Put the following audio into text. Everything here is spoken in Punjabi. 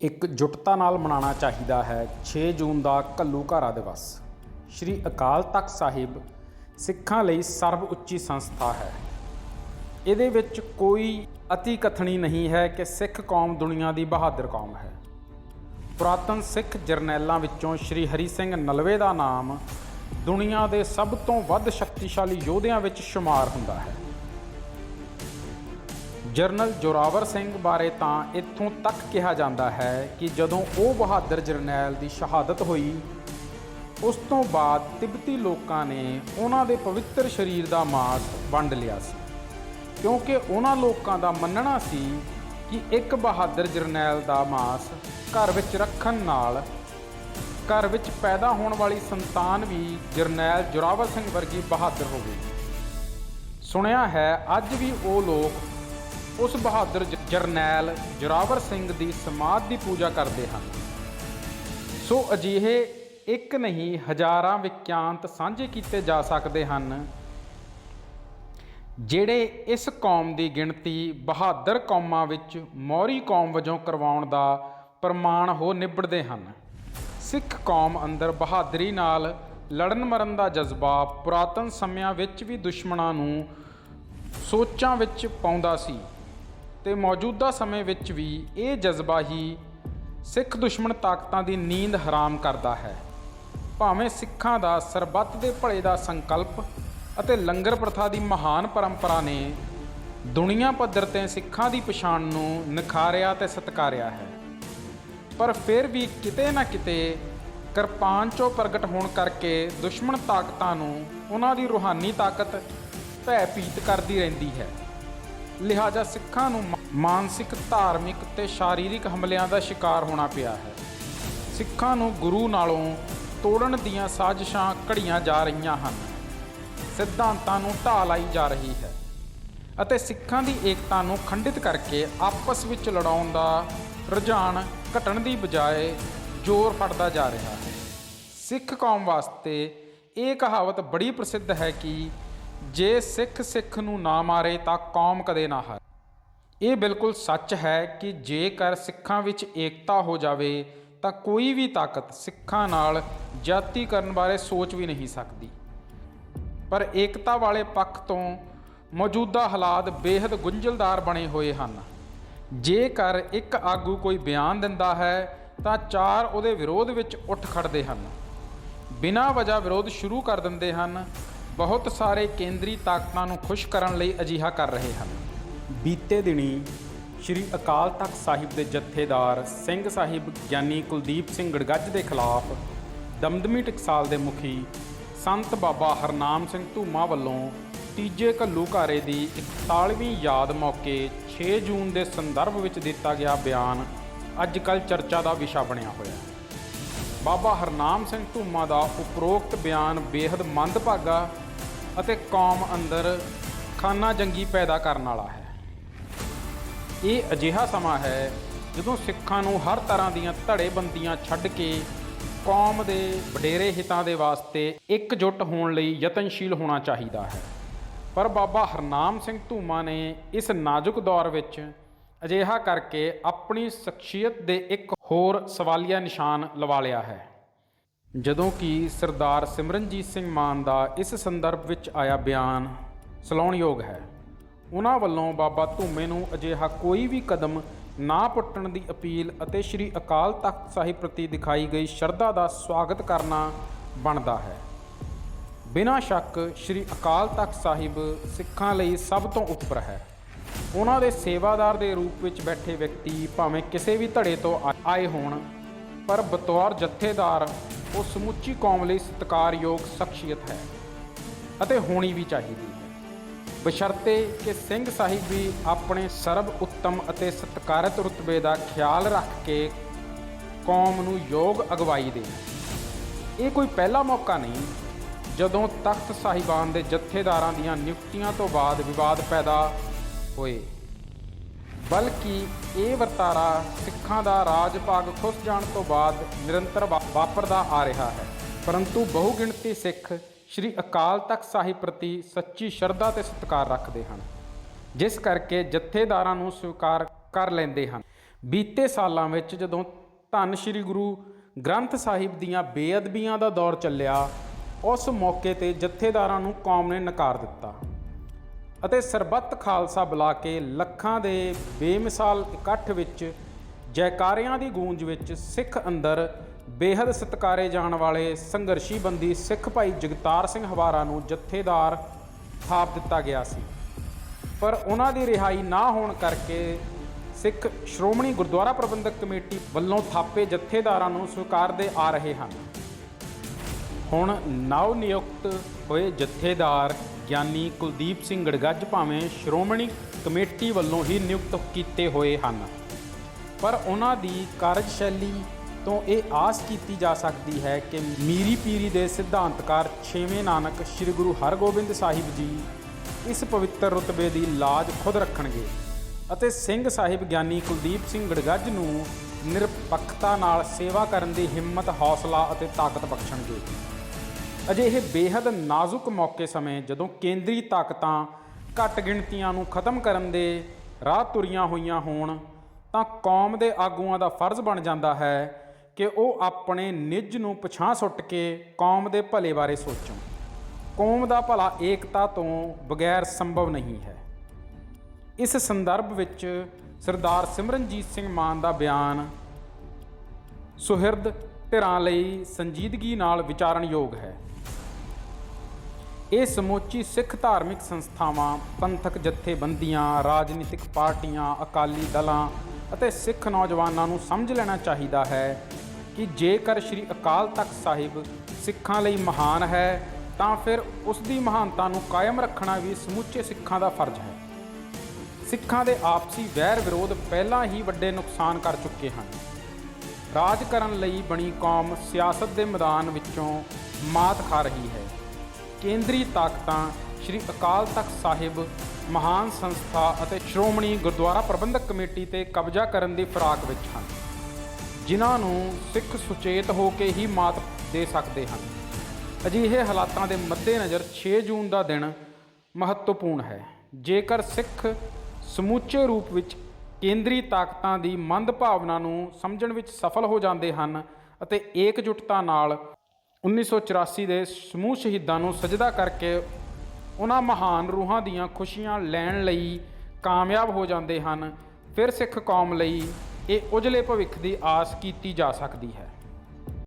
ਇੱਕ ਜੁਟਤਾ ਨਾਲ ਮਨਾਉਣਾ ਚਾਹੀਦਾ ਹੈ 6 ਜੂਨ ਦਾ ਘੱਲੂਘਾਰਾ ਦਿਵਸ। ਸ੍ਰੀ ਅਕਾਲ ਤਖਤ ਸਾਹਿਬ ਸਿੱਖਾਂ ਲਈ ਸਰਬ ਉੱਚੀ ਸੰਸਥਾ ਹੈ। ਇਹਦੇ ਵਿੱਚ ਕੋਈ ਅਤੀ ਕਥਨੀ ਨਹੀਂ ਹੈ ਕਿ ਸਿੱਖ ਕੌਮ ਦੁਨੀਆ ਦੀ ਬਹਾਦਰ ਕੌਮ ਹੈ। ਪੁਰਾਤਨ ਸਿੱਖ ਜਰਨੈਲਾਂ ਵਿੱਚੋਂ ਸ੍ਰੀ ਹਰੀ ਸਿੰਘ ਨਲਵੇ ਦਾ ਨਾਮ ਦੁਨੀਆ ਦੇ ਸਭ ਤੋਂ ਵੱਧ ਸ਼ਕਤੀਸ਼ਾਲੀ ਯੋਧਿਆਂ ਵਿੱਚ ਸ਼ੁਮਾਰ ਹੁੰਦਾ ਹੈ। ਜਰਨਲ ਜੋਰਾਵਰ ਸਿੰਘ ਬਾਰੇ ਤਾਂ ਇੱਥੋਂ ਤੱਕ ਕਿਹਾ ਜਾਂਦਾ ਹੈ ਕਿ ਜਦੋਂ ਉਹ ਬਹਾਦਰ ਜਰਨੈਲ ਦੀ ਸ਼ਹਾਦਤ ਹੋਈ, ਉਸ ਤੋਂ ਬਾਅਦ ਤਿੱਬਤੀ ਲੋਕਾਂ ਨੇ ਉਹਨਾਂ ਦੇ ਪਵਿੱਤਰ ਸਰੀਰ ਦਾ ਮਾਸ ਵੰਡ ਲਿਆ ਸੀ। ਕਿਉਂਕਿ ਉਹਨਾਂ ਲੋਕਾਂ ਦਾ ਮੰਨਣਾ ਸੀ ਕਿ ਇੱਕ ਬਹਾਦਰ ਜਰਨੈਲ ਦਾ ਮਾਸ ਘਰ ਵਿੱਚ ਰੱਖਣ ਨਾਲ ਘਰ ਵਿੱਚ ਪੈਦਾ ਹੋਣ ਵਾਲੀ ਸੰਤਾਨ ਵੀ ਜਰਨੈਲ ਜੋਰਾਵਰ ਸਿੰਘ ਵਰਗੀ ਬਹਾਦਰ ਹੋਵੇਗੀ। ਸੁਣਿਆ ਹੈ, ਅੱਜ ਵੀ ਉਹ ਲੋਕ ਉਸ ਬਹਾਦਰ ਜਰਨੈਲ ਜੋਰਾਵਰ ਸਿੰਘ ਦੀ ਸਮਾਧ ਦੀ ਪੂਜਾ ਕਰਦੇ ਹਨ। ਸੋ ਅਜਿਹੇ ਇੱਕ ਨਹੀਂ, ਹਜ਼ਾਰਾਂ ਵਿਖਿਆਨਤ ਸਾਂਝੇ ਕੀਤੇ ਜਾ ਸਕਦੇ ਹਨ, ਜਿਹੜੇ ਇਸ ਕੌਮ ਦੀ ਗਿਣਤੀ ਬਹਾਦਰ ਕੌਮਾਂ ਵਿੱਚ ਮੌਰੀ ਕੌਮ ਵਜੋਂ ਕਰਵਾਉਣ ਦਾ ਪ੍ਰਮਾਣ ਹੋ ਨਿਬੜਦੇ ਹਨ। ਸਿੱਖ ਕੌਮ ਅੰਦਰ ਬਹਾਦਰੀ ਨਾਲ ਲੜਨ ਮਰਨ ਦਾ ਜਜ਼ਬਾ ਪੁਰਾਤਨ ਸਮਿਆਂ ਵਿੱਚ ਵੀ ਦੁਸ਼ਮਣਾਂ ਨੂੰ ਸੋਚਾਂ ਵਿੱਚ ਪਾਉਂਦਾ ਸੀ। ਤੇ ਮੌਜੂਦਾ ਸਮੇਂ ਵਿੱਚ ਵੀ ਇਹ ਜਜ਼ਬਾ ਹੀ ਸਿੱਖ ਦੁਸ਼ਮਣ ਤਾਕਤਾਂ ਦੀ ਨੀਂਦ ਹਰਾਮ ਕਰਦਾ ਹੈ। ਭਾਵੇਂ ਸਿੱਖਾਂ ਦਾ ਸਰਬੱਤ ਦੇ ਭਲੇ ਦਾ ਸੰਕਲਪ ਅਤੇ ਲੰਗਰ ਪ੍ਰਥਾ ਦੀ ਮਹਾਨ ਪਰੰਪਰਾ ਨੇ ਦੁਨੀਆ ਪੱਧਰ ਤੇ ਸਿੱਖਾਂ ਦੀ ਪਛਾਣ ਨੂੰ ਨਿਖਾਰਿਆ ਤੇ ਸਤਿਕਾਰਿਆ ਹੈ। ਪਰ ਫਿਰ ਵੀ ਕਿਤੇ ਨਾ ਕਿਤੇ ਕਿਰਪਾਨ ਚੋਂ ਪ੍ਰਗਟ ਹੋਣ ਕਰਕੇ ਦੁਸ਼ਮਣ ਤਾਕਤਾਂ ਨੂੰ ਉਹਨਾਂ ਦੀ ਰੂਹਾਨੀ ਤਾਕਤ ਭੈ ਭੀਤ ਕਰਦੀ ਰਹਿੰਦੀ ਹੈ। ਲਿਹਾਜ਼ਾ ਸਿੱਖਾਂ ਨੂੰ ਮਾ- ਮਾਨਸਿਕ, ਧਾਰਮਿਕ ਤੇ ਸਰੀਰਕ ਹਮਲਿਆਂ ਦਾ ਸ਼ਿਕਾਰ ਹੋਣਾ ਪਿਆ ਹੈ। ਸਿੱਖਾਂ ਨੂੰ ਗੁਰੂ ਨਾਲੋਂ ਤੋੜਨ ਦੀਆਂ ਸਾਜ਼ਿਸ਼ਾਂ ਘੜੀਆਂ ਜਾ ਰਹੀਆਂ ਹਨ। ਸਿਧਾਂਤਾਂ ਨੂੰ ਢਾਹ ਲਾਈ ਜਾ ਰਹੀ ਹੈ ਅਤੇ ਸਿੱਖਾਂ ਦੀ ਏਕਤਾ ਨੂੰ ਖੰਡਿਤ ਕਰਕੇ ਆਪਸ ਵਿੱਚ ਲੜਾਉਣ ਦਾ ਰੁਝਾਨ ਘਟਣ ਦੀ ਬਜਾਏ ਜ਼ੋਰ ਫੜਦਾ ਜਾ ਰਿਹਾ ਹੈ। ਸਿੱਖ ਕੌਮ ਵਾਸਤੇ ਇਹ ਕਹਾਵਤ ਬੜੀ ਪ੍ਰਸਿੱਧ ਹੈ ਕਿ ਜੇ ਸਿੱਖ ਸਿੱਖ ਨੂੰ ਨਾ ਮਾਰੇ ਤਾਂ ਕੌਮ ਕਦੇ ਨਾ ਹਾਰੇ। ਇਹ ਬਿਲਕੁਲ ਸੱਚ ਹੈ ਕਿ ਜੇਕਰ ਸਿੱਖਾਂ ਵਿੱਚ ਏਕਤਾ ਹੋ ਜਾਵੇ ਤਾਂ ਕੋਈ ਵੀ ਤਾਕਤ ਸਿੱਖਾਂ ਨਾਲ ਜਾਤੀ ਕਰਨ ਬਾਰੇ ਸੋਚ ਵੀ ਨਹੀਂ ਸਕਦੀ। ਪਰ ਏਕਤਾ ਵਾਲੇ ਪੱਖ ਤੋਂ ਮੌਜੂਦਾ ਹਾਲਾਤ ਬੇहद ਗੁੰਝਲਦਾਰ ਬਣੇ ਹੋਏ ਹਨ। ਜੇਕਰ ਇੱਕ ਆਗੂ ਕੋਈ ਬਿਆਨ ਦਿੰਦਾ ਹੈ ਤਾਂ ਚਾਰ ਉਹਦੇ ਵਿਰੋਧ ਵਿੱਚ ਉੱਠ ਖੜਦੇ ਹਨ। ਬਿਨਾਂ ਵਜ੍ਹਾ ਵਿਰੋਧ ਸ਼ੁਰੂ ਕਰ ਦਿੰਦੇ ਹਨ ਬਹੁਤ ਸਾਰੇ ਕੇਂਦਰੀ ਤਾਕਤਾਂ ਨੂੰ ਖੁਸ਼ ਕਰਨ ਲਈ ਅਜਿਹਾ ਕਰ ਰਹੇ ਹਨ। ਬੀਤੇ ਦਿਨੀ ਸ੍ਰੀ ਅਕਾਲ ਤਖਤ ਸਾਹਿਬ ਦੇ ਜਥੇਦਾਰ ਸਿੰਘ ਸਾਹਿਬ ਗਿਆਨੀ ਕੁਲਦੀਪ ਸਿੰਘ ਗੜਗੱਜ ਦੇ ਖਿਲਾਫ ਦਮਦਮੀ ਟਕਸਾਲ ਦੇ ਮੁਖੀ ਸੰਤ ਬਾਬਾ ਹਰਨਾਮ ਸਿੰਘ ਧੂਮਾ ਵੱਲੋਂ ਤੀਜੇ ਘੱਲੂਘਾਰੇ ਦੀ 41ਵੀਂ ਯਾਦ ਮੌਕੇ 6 ਜੂਨ ਦੇ ਸੰਦਰਭ ਵਿੱਚ ਦਿੱਤਾ ਗਿਆ ਬਿਆਨ ਅੱਜ ਕੱਲ੍ਹ ਚਰਚਾ ਦਾ ਵਿਸ਼ਾ ਬਣਿਆ ਹੋਇਆ ਬਾਬਾ ਹਰਨਾਮ ਸਿੰਘ ਧੂਮਾ ਦਾ ਉਪਰੋਕਤ ਬਿਆਨ ਬੇहद ਮੰਦਭਾਗਾ ਅਤੇ ਕੌਮ ਅੰਦਰ ਖਾਨਾ ਜੰਗੀ ਪੈਦਾ ਕਰਨ ਵਾਲਾ ਹੈ। ਇਹ ਅਜਿਹਾ ਸਮਾਂ ਹੈ ਜਦੋਂ ਸਿੱਖਾਂ ਨੂੰ ਹਰ ਤਰ੍ਹਾਂ ਦੀਆਂ ਧੜੇਬੰਦੀਆਂ ਛੱਡ ਕੇ ਕੌਮ ਦੇ ਵਡੇਰੇ ਹਿੱਤਾਂ ਦੇ ਵਾਸਤੇ ਇਕਜੁੱਟ ਹੋਣ ਲਈ ਯਤਨਸ਼ੀਲ ਹੋਣਾ ਚਾਹੀਦਾ ਹੈ। ਪਰ ਬਾਬਾ ਹਰਨਾਮ ਸਿੰਘ ਧੂਮਾ ਨੇ ਇਸ ਨਾਜ਼ੁਕ ਦੌਰ ਵਿੱਚ ਅਜਿਹਾ ਕਰਕੇ ਆਪਣੀ ਸ਼ਖਸੀਅਤ ਦੇ ਇੱਕ ਹੋਰ ਸਵਾਲੀਆ ਨਿਸ਼ਾਨ ਲਵਾ ਲਿਆ ਹੈ। ਜਦੋਂ ਕਿ ਸਰਦਾਰ ਸਿਮਰਨਜੀਤ ਸਿੰਘ ਮਾਨ ਦਾ ਇਸ ਸੰਦਰਭ ਵਿੱਚ ਆਇਆ ਬਿਆਨ ਸਲਾਉਣਯੋਗ ਹੈ। ਉਹਨਾਂ ਵੱਲੋਂ ਬਾਬਾ ਧੂਮੇ ਨੂੰ ਅਜਿਹਾ ਕੋਈ ਵੀ ਕਦਮ ਨਾ ਪੁੱਟਣ ਦੀ ਅਪੀਲ ਅਤੇ ਸ੍ਰੀ ਅਕਾਲ ਤਖਤ ਸਾਹਿਬ ਪ੍ਰਤੀ ਦਿਖਾਈ ਗਈ ਸ਼ਰਧਾ ਦਾ ਸਵਾਗਤ ਕਰਨਾ ਬਣਦਾ ਹੈ। ਬਿਨਾਂ ਸ਼ੱਕ ਸ੍ਰੀ ਅਕਾਲ ਤਖਤ ਸਾਹਿਬ ਸਿੱਖਾਂ ਲਈ ਸਭ ਤੋਂ ਉੱਪਰ ਹੈ। ਉਹਨਾਂ ਦੇ ਸੇਵਾਦਾਰ ਦੇ ਰੂਪ ਵਿੱਚ ਬੈਠੇ ਵਿਅਕਤੀ ਭਾਵੇਂ ਕਿਸੇ ਵੀ ਧੜੇ ਤੋਂ ਆ- ਆਏ ਹੋਣ, ਪਰ ਬਤੌਰ ਜਥੇਦਾਰ ਉਹ ਸਮੁੱਚੀ ਕੌਮ ਲਈ ਸਤਿਕਾਰਯੋਗ ਸ਼ਖਸੀਅਤ ਹੈ ਅਤੇ ਹੋਣੀ ਵੀ ਚਾਹੀਦੀ ਹੈ। ਬਸ਼ਰਤੇ ਕਿ ਸਿੰਘ ਸਾਹਿਬ ਵੀ ਆਪਣੇ ਸਰਬ ਉੱਤਮ ਅਤੇ ਸਤਿਕਾਰਤ ਰੁਤਬੇ ਦਾ ਖਿਆਲ ਰੱਖ ਕੇ ਕੌਮ ਨੂੰ ਯੋਗ ਅਗਵਾਈ ਦੇਣ। ਇਹ ਕੋਈ ਪਹਿਲਾ ਮੌਕਾ ਨਹੀਂ, ਜਦੋਂ ਤਖਤ ਸਾਹਿਬਾਨ ਦੇ ਜਥੇਦਾਰਾਂ ਦੀਆਂ ਨਿਯੁਕਤੀਆਂ ਤੋਂ ਬਾਅਦ ਵਿਵਾਦ ਪੈਦਾ ਹੋਏ। ਬਲਕਿ ਇਹ ਵਰਤਾਰਾ ਸਿੱਖਾਂ ਦਾ ਰਾਜ ਭਾਗ ਖੁੱਸ ਜਾਣ ਤੋਂ ਬਾਅਦ ਨਿਰੰਤਰ ਵਾ- ਵਾਪਰਦਾ ਆ ਰਿਹਾ ਹੈ। ਪਰੰਤੂ ਬਹੁਗਿਣਤੀ ਸਿੱਖ ਸ੍ਰੀ ਅਕਾਲ ਤਖਤ ਸਾਹਿਬ ਪ੍ਰਤੀ ਸੱਚੀ ਸ਼ਰਧਾ ਤੇ ਸਤਿਕਾਰ ਰੱਖਦੇ ਹਨ, ਜਿਸ ਕਰਕੇ ਜਥੇਦਾਰਾਂ ਨੂੰ ਸਵੀਕਾਰ ਕਰ ਲੈਂਦੇ ਹਨ। ਬੀਤੇ ਸਾਲਾਂ ਵਿੱਚ ਜਦੋਂ ਧੰਨ ਸ੍ਰੀ ਗੁਰੂ ਗ੍ਰੰਥ ਸਾਹਿਬ ਦੀਆਂ ਬੇਅਦਬੀਆਂ ਦਾ ਦੌਰ ਚੱਲਿਆ, ਉਸ ਮੌਕੇ ਤੇ ਜਥੇਦਾਰਾਂ ਨੂੰ ਕੌਮ ਨੇ ਨਕਾਰ ਦਿੱਤਾ। ਅਤੇ ਸਰਬੱਤ ਖਾਲਸਾ ਬੁਲਾ ਕੇ ਲੱਖਾਂ ਦੇ ਬੇਮਿਸਾਲ ਇਕੱਠ ਵਿੱਚ, ਜੈਕਾਰਿਆਂ ਦੀ ਗੂੰਜ ਵਿੱਚ ਸਿੱਖ ਅੰਦਰ ਬੇਹੱਦ ਸਤਿਕਾਰੇ ਜਾਣ ਵਾਲੇ ਸੰਘਰਸ਼ੀ ਬੰਦੀ ਸਿੱਖ ਭਾਈ ਜਗਤਾਰ ਸਿੰਘ ਹਵਾਰਾ ਨੂੰ ਜਥੇਦਾਰ ਥਾਪ ਦਿੱਤਾ ਗਿਆ ਸੀ। ਪਰ ਉਹਨਾਂ ਦੀ ਰਿਹਾਈ ਨਾ ਹੋਣ ਕਰਕੇ ਸਿੱਖ ਸ਼੍ਰੋਮਣੀ ਗੁਰਦੁਆਰਾ ਪ੍ਰਬੰਧਕ ਕਮੇਟੀ ਵੱਲੋਂ ਥਾਪੇ ਜਥੇਦਾਰਾਂ ਨੂੰ ਸਵੀਕਾਰਦੇ ਆ ਰਹੇ ਹਨ। ਹੁਣ ਨਵ ਨਿਯੁਕਤ ਹੋਏ ਜਥੇਦਾਰ ਗਿਆਨੀ ਕੁਲਦੀਪ ਸਿੰਘ ਗੜਗੱਜ ਭਾਵੇਂ ਸ਼੍ਰੋਮਣੀ ਕਮੇਟੀ ਵੱਲੋਂ ਹੀ ਨਿਯੁਕਤ ਕੀਤੇ ਹੋਏ ਹਨ। ਪਰ ਉਹਨਾਂ ਦੀ ਕਾਰਜਸ਼ੈਲੀ ਤੋਂ ਇਹ ਆਸ ਕੀਤੀ ਜਾ ਸਕਦੀ ਹੈ ਕਿ ਮੀਰੀ ਪੀਰੀ ਦੇ ਸਿਧਾਂਤਕਾਰ ਛੇਵੇਂ ਨਾਨਕ ਸ੍ਰੀ ਗੁਰੂ ਹਰਗੋਬਿੰਦ ਸਾਹਿਬ ਜੀ ਇਸ ਪਵਿੱਤਰ ਰੁਤਬੇ ਦੀ ਲਾਜ ਖੁਦ ਰੱਖਣਗੇ ਅਤੇ ਸਿੰਘ ਸਾਹਿਬ ਗਿਆਨੀ ਕੁਲਦੀਪ ਸਿੰਘ ਗੜਗੱਜ ਨੂੰ ਨਿਰਪੱਖਤਾ ਨਾਲ ਸੇਵਾ ਕਰਨ ਦੀ ਹਿੰਮਤ, ਹੌਸਲਾ ਅਤੇ ਤਾਕਤ ਬਖਸ਼ਣਗੇ। ਅਜਿਹੇ ਬੇਹੱਦ ਨਾਜ਼ੁਕ ਮੌਕੇ ਸਮੇਂ ਜਦੋਂ ਕੇਂਦਰੀ ਤਾਕਤਾਂ ਘੱਟ ਗਿਣਤੀਆਂ ਨੂੰ ਖਤਮ ਕਰਨ ਦੇ ਰਾਹ ਤੁਰੀਆਂ ਹੋਈਆਂ ਹੋਣ, ਤਾਂ ਕੌਮ ਦੇ ਆਗੂਆਂ ਦਾ ਫਰਜ਼ ਬਣ ਜਾਂਦਾ ਹੈ ਕਿ ਉਹ ਆਪਣੇ ਨਿੱਜ ਨੂੰ ਪਛਾਂ ਸੁੱਟ ਕੇ ਕੌਮ ਦੇ ਭਲੇ ਬਾਰੇ ਸੋਚਣ। ਕੌਮ ਦਾ ਭਲਾ ਏਕਤਾ ਤੋਂ ਬਗੈਰ ਸੰਭਵ ਨਹੀਂ ਹੈ। ਇਸ ਸੰਦਰਭ ਵਿੱਚ ਸਰਦਾਰ ਸਿਮਰਨਜੀਤ ਸਿੰਘ ਮਾਨ ਦਾ ਬਿਆਨ ਸੁਹਿਰਦ ਧਿਰਾਂ ਲਈ ਸੰਜੀਦਗੀ ਨਾਲ ਵਿਚਾਰਨਯੋਗ ਹੈ। ਇਹ ਸਮੁੱਚੀ ਸਿੱਖ ਧਾਰਮਿਕ ਸੰਸਥਾਵਾਂ, ਪੰਥਕ ਜਥੇਬੰਦੀਆਂ, ਰਾਜਨੀਤਿਕ ਪਾਰਟੀਆਂ, ਅਕਾਲੀ ਦਲਾਂ ਅਤੇ ਸਿੱਖ ਨੌਜਵਾਨਾਂ ਨੂੰ ਸਮਝ ਲੈਣਾ ਚਾਹੀਦਾ ਹੈ ਕਿ ਜੇਕਰ ਸ੍ਰੀ ਅਕਾਲ ਤਖਤ ਸਾਹਿਬ ਸਿੱਖਾਂ ਲਈ ਮਹਾਨ ਹੈ, ਤਾਂ ਫਿਰ ਉਸ ਦੀ ਮਹਾਨਤਾ ਨੂੰ ਕਾਇਮ ਰੱਖਣਾ ਵੀ ਸਮੁੱਚੇ ਸਿੱਖਾਂ ਦਾ ਫਰਜ਼ ਹੈ। ਸਿੱਖਾਂ ਦੇ ਆਪਸੀ ਵੈਰ ਵਿਰੋਧ ਪਹਿਲਾਂ ਹੀ ਵੱਡੇ ਨੁਕਸਾਨ ਕਰ ਚੁੱਕੇ ਹਨ। ਰਾਜ ਕਰਨ ਲਈ ਬਣੀ ਕੌਮ ਸਿਆਸਤ ਦੇ ਮੈਦਾਨ ਵਿੱਚੋਂ ਮਾਤ ਖਾ ਰਹੀ ਹੈ। ਕੇਂਦਰੀ ਤਾਕਤਾਂ ਸ੍ਰੀ ਅਕਾਲ ਤਖਤ ਸਾਹਿਬ, ਮਹਾਨ ਸੰਸਥਾ ਅਤੇ ਸ਼੍ਰੋਮਣੀ ਗੁਰਦੁਆਰਾ ਪ੍ਰਬੰਧਕ ਕਮੇਟੀ ਤੇ ਕਬਜ਼ਾ ਕਰਨ ਦੀ ਫਰਾਕ ਵਿੱਚ ਹਨ। ਜਿਨ੍ਹਾਂ ਨੂੰ ਸਿੱਖ ਸੁਚੇਤ ਹੋ ਕੇ ਹੀ ਮਾਤ ਦੇ ਸਕਦੇ ਹਨ। ਅਜਿਹੇ ਹਾਲਾਤਾਂ ਦੇ ਮੱਦੇਨਜ਼ਰ 6 ਜੂਨ ਦਾ ਦਿਨ ਮਹੱਤਵਪੂਰਨ ਹੈ। ਜੇਕਰ ਸਿੱਖ ਸਮੁੱਚੇ ਰੂਪ ਵਿੱਚ ਕੇਂਦਰੀ ਤਾਕਤਾਂ ਦੀ ਮੰਦ ਭਾਵਨਾ ਨੂੰ ਸਮਝਣ ਵਿੱਚ ਸਫਲ ਹੋ ਜਾਂਦੇ ਹਨ ਅਤੇ ਏਕਜੁੱਟਤਾ ਨਾਲ 1984 ਦੇ ਸਮੂਹ ਸ਼ਹੀਦਾਂ ਨੂੰ ਸਜਦਾ ਕਰਕੇ ਉਹਨਾਂ ਮਹਾਨ ਰੂਹਾਂ ਦੀਆਂ ਖੁਸ਼ੀਆਂ ਲੈਣ ਲਈ ਕਾਮਯਾਬ ਹੋ ਜਾਂਦੇ ਹਨ। ਫਿਰ ਸਿੱਖ ਕੌਮ ਲਈ ਇਹ ਉਜਲੇ ਭਵਿੱਖ ਦੀ ਆਸ ਕੀਤੀ ਜਾ ਸਕਦੀ ਹੈ।